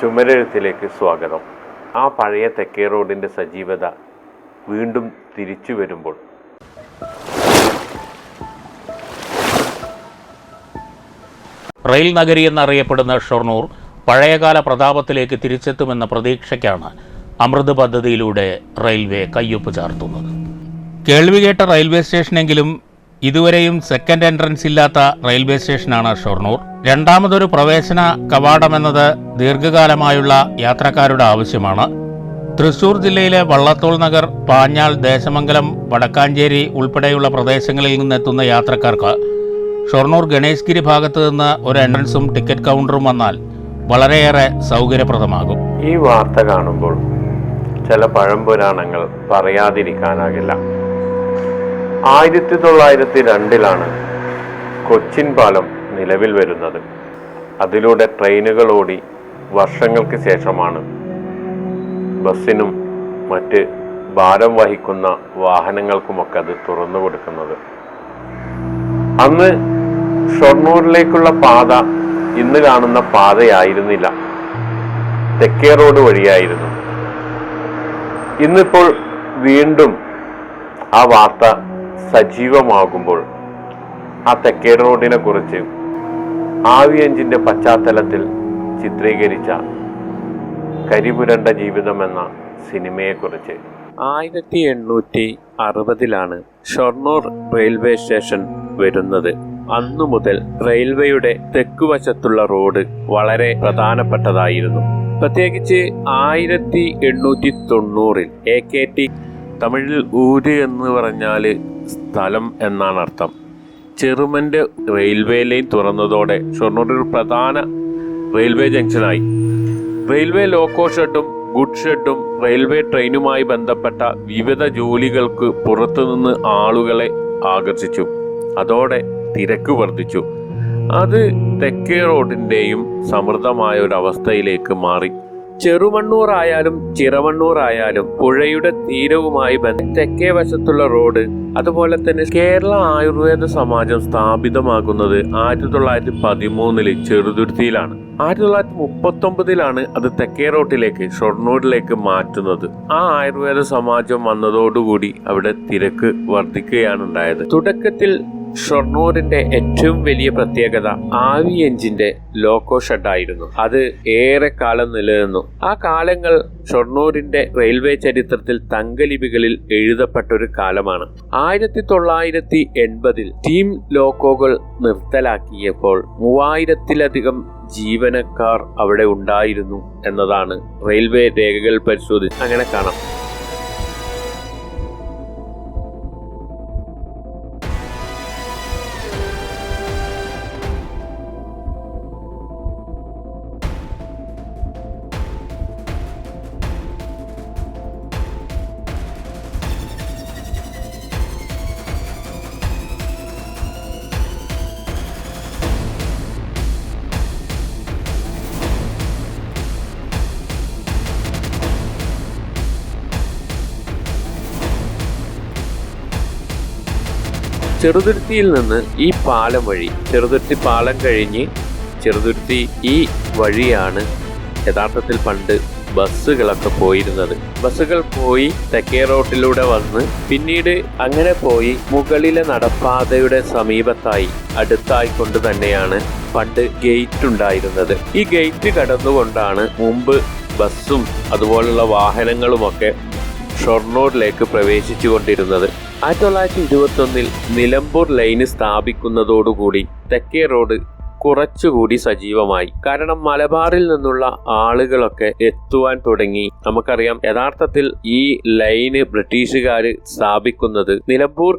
ചുമരെഴുത്തിലേക്ക് സ്വാഗതം. ആ പഴയ തെക്കേ റോഡിന്റെ സജീവത വീണ്ടും തിരിച്ചു വരുമ്പോൾ. റെയിൽ നഗരി എന്നറിയപ്പെടുന്ന ഷൊർണൂർ പഴയകാല പ്രതാപത്തിലേക്ക് തിരിച്ചെത്തുമെന്ന പ്രതീക്ഷയ്ക്കാണ് അമൃത് പദ്ധതിയിലൂടെ റെയിൽവേ കയ്യൊപ്പ് ചാർത്തുന്നത്. കേൾവി കേട്ട റെയിൽവേ സ്റ്റേഷനെങ്കിലും ഇതുവരെയും സെക്കൻഡ് എൻട്രൻസ് ഇല്ലാത്ത റെയിൽവേ സ്റ്റേഷനാണ് ഷൊർണൂർ. രണ്ടാമതൊരു പ്രവേശന കവാടമെന്നത് ദീർഘകാലമായുള്ള യാത്രക്കാരുടെ ആവശ്യമാണ്. തൃശൂർ ജില്ലയിലെ വള്ളത്തോൾ നഗർ പാഞ്ഞാൾ ദേശമംഗലം വടക്കാഞ്ചേരി ഉൾപ്പെടെയുള്ള പ്രദേശങ്ങളിൽ നിന്നെത്തുന്ന യാത്രക്കാർക്ക് ഷൊർണൂർ ഗണേശ്ഗിരി ഭാഗത്ത് നിന്ന് ഒരു എൻട്രൻസും ടിക്കറ്റ് കൗണ്ടറും വന്നാൽ വളരെയേറെ സൗകര്യപ്രദമാകും. ഈ വാർത്ത കാണുമ്പോൾ ചില പഴംപുരാണങ്ങൾ പറയാതിരിക്കാനാകില്ല. ആയിരത്തി തൊള്ളായിരത്തി രണ്ടിലാണ് കൊച്ചിൻ പാലം നിലവിൽ വരുന്നത്. അതിലൂടെ ട്രെയിനുകൾ ഓടി വർഷങ്ങൾക്ക് ശേഷമാണ് ബസ്സിനും മറ്റ് ഭാരം വഹിക്കുന്ന വാഹനങ്ങൾക്കുമൊക്കെ അത് തുറന്നു കൊടുക്കുന്നത്. അന്ന് ഷൊർണൂരിലേക്കുള്ള പാത ഇന്ന് കാണുന്ന പാതയായിരുന്നില്ല. തെക്കേ റോഡ് വഴിയായിരുന്നു. ഇന്നിപ്പോൾ വീണ്ടും ആ വാർത്ത സജീവമാകുമ്പോൾ ആ തെക്കേ റോഡിനെ കുറിച്ച് ആവിയഞ്ചിന്റെ പശ്ചാത്തലത്തിൽ ചിത്രീകരിച്ച കരിപുരണ്ട ജീവിതം എന്ന സിനിമയെക്കുറിച്ച്. ആയിരത്തി എണ്ണൂറ്റി അറുപതിലാണ് ഷൊർണൂർ റെയിൽവേ സ്റ്റേഷൻ വരുന്നത്. അന്നു മുതൽ റെയിൽവേയുടെ തെക്കുവശത്തുള്ള റോഡ് വളരെ പ്രധാനപ്പെട്ടതായിരുന്നു. പ്രത്യേകിച്ച് ആയിരത്തി എണ്ണൂറ്റി തൊണ്ണൂറിൽ എ കെ ടി തമിഴിൽ ഊര് എന്ന് പറഞ്ഞാൽ സ്ഥലം എന്നാണ് അർത്ഥം. ചെറുമന്റെ റെയിൽവേ ലൈൻ തുറന്നതോടെ ഷൊർണൂർ ഒരു പ്രധാന റെയിൽവേ ജംഗ്ഷനായി റെയിൽവേ ലോക്കോ ഷെഡും ഗുഡ് ഷെഡും റെയിൽവേ ട്രെയിനുമായി ബന്ധപ്പെട്ട വിവിധ ജോലികൾക്ക് പുറത്തുനിന്ന് ആളുകളെ ആകർഷിച്ചു. അതോടെ തിരക്ക് വർദ്ധിച്ചു. അത് തെക്കേ റോഡിന്റെയും സമൃദ്ധമായ ഒരു അവസ്ഥയിലേക്ക് മാറി. ചിറവണ്ണൂർ ആയാലും പുഴയുടെ തീരവുമായി ബന്ധം തെക്കേ വശത്തുള്ള റോഡ് അതുപോലെ തന്നെ കേരള ആയുർവേദ സമാജം സ്ഥാപിതമാകുന്നത് ആയിരത്തി തൊള്ളായിരത്തി പതിമൂന്നിൽ ചെറുതുരുത്തിയിലാണ്. ആയിരത്തി തൊള്ളായിരത്തി മുപ്പത്തി ഒമ്പതിലാണ് അത് തെക്കേ റോട്ടിലേക്ക് ഷൊർണൂരിലേക്ക് മാറ്റുന്നത്. ആ ആയുർവേദ സമാജം വന്നതോടുകൂടി അവിടെ തിരക്ക് വർദ്ധിക്കുകയാണ് ഉണ്ടായത്. തുടക്കത്തിൽ ഷൊർണൂരിന്റെ ഏറ്റവും വലിയ പ്രത്യേകത ആവി എഞ്ചിന്റെ ലോക്കോ ഷെഡായിരുന്നു അത് ഏറെ കാലം നിലനിന്നു. ആ കാലങ്ങൾ ഷൊർണൂരിന്റെ റെയിൽവേ ചരിത്രത്തിൽ തങ്കലിപികളിൽ എഴുതപ്പെട്ട ഒരു കാലമാണ്. ആയിരത്തി തൊള്ളായിരത്തി എൺപതിൽ ടീം ലോക്കോകൾ നിർത്തലാക്കിയപ്പോൾ മൂവായിരത്തിലധികം ജീവനക്കാർ അവിടെ ഉണ്ടായിരുന്നു എന്നതാണ് റെയിൽവേ രേഖകൾ പരിശോധിച്ച്. അങ്ങനെ കാണാം. ചെറുതുരുത്തിയിൽ നിന്ന് ഈ പാലം വഴി ചെറുതുരുത്തി പാലം കഴിഞ്ഞ് ചെറുതുരുത്തി ഈ വഴിയാണ് യഥാർത്ഥത്തിൽ പണ്ട് ബസ്സുകളൊക്കെ പോയിരുന്നത്. ബസ്സുകൾ പോയി തെക്കേ റോട്ടിലൂടെ വന്ന് പിന്നീട് അങ്ങനെ പോയി മുകളിലെ നടപ്പാതയുടെ സമീപത്തായി അടുത്തായി കൊണ്ട് തന്നെയാണ് പണ്ട് ഗേറ്റ് ഉണ്ടായിരുന്നത്. ഈ ഗേറ്റ് കടന്നുകൊണ്ടാണ് മുമ്പ് ബസ്സും അതുപോലുള്ള വാഹനങ്ങളുമൊക്കെ ഷൊർണൂരിലേക്ക് പ്രവേശിച്ചു കൊണ്ടിരുന്നത് ആയിരത്തി തൊള്ളായിരത്തി ഇരുപത്തി ഒന്നിൽ നിലമ്പൂർ ലൈന് സ്ഥാപിക്കുന്നതോടുകൂടി തെക്കേ റോഡ് കുറച്ചുകൂടി സജീവമായി. കാരണം മലബാറിൽ നിന്നുള്ള ആളുകളൊക്കെ എത്തുവാൻ തുടങ്ങി. നമുക്കറിയാം യഥാർത്ഥത്തിൽ ഈ ലൈന് ബ്രിട്ടീഷുകാർ സ്ഥാപിക്കുന്നത് നിലമ്പൂർ